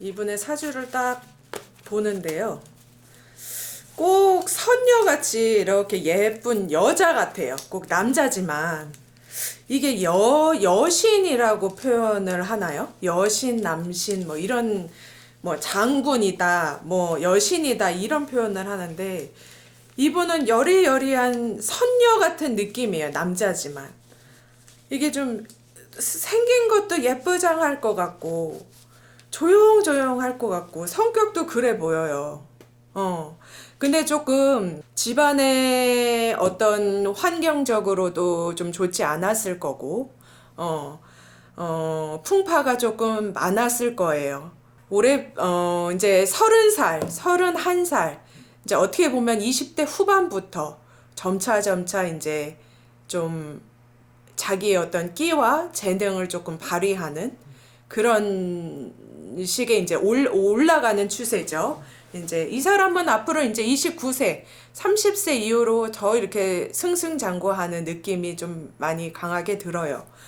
이분의 사주를 딱 보는데요. 꼭 선녀같이 이렇게 예쁜 여자 같아요. 꼭 남자지만 이게 여 여신이라고 표현을 하나요? 여신, 남신 뭐 이런 뭐 장군이다, 뭐 여신이다 이런 표현을 하는데 이분은 여리여리한 선녀 같은 느낌이에요. 남자지만 이게 좀 생긴 것도 예쁘장할 것 같고 조용조용 할 것 같고 성격도 그래 보여요. 어. 근데 조금 집안의 어떤 환경적으로도 좀 좋지 않았을 거고, 어, 어, 풍파가 조금 많았을 거예요. 올해, 어, 이제 서른 살, 서른한 살, 이제 어떻게 보면 20대 후반부터 점차 점차 이제 좀 자기의 어떤 끼와 재능을 조금 발휘하는 그런 식의 이제 올, 올라가는 추세죠. 이제 이 사람은 앞으로 이제 29세, 30세 이후로 더 이렇게 승승장구하는 느낌이 좀 많이 강하게 들어요.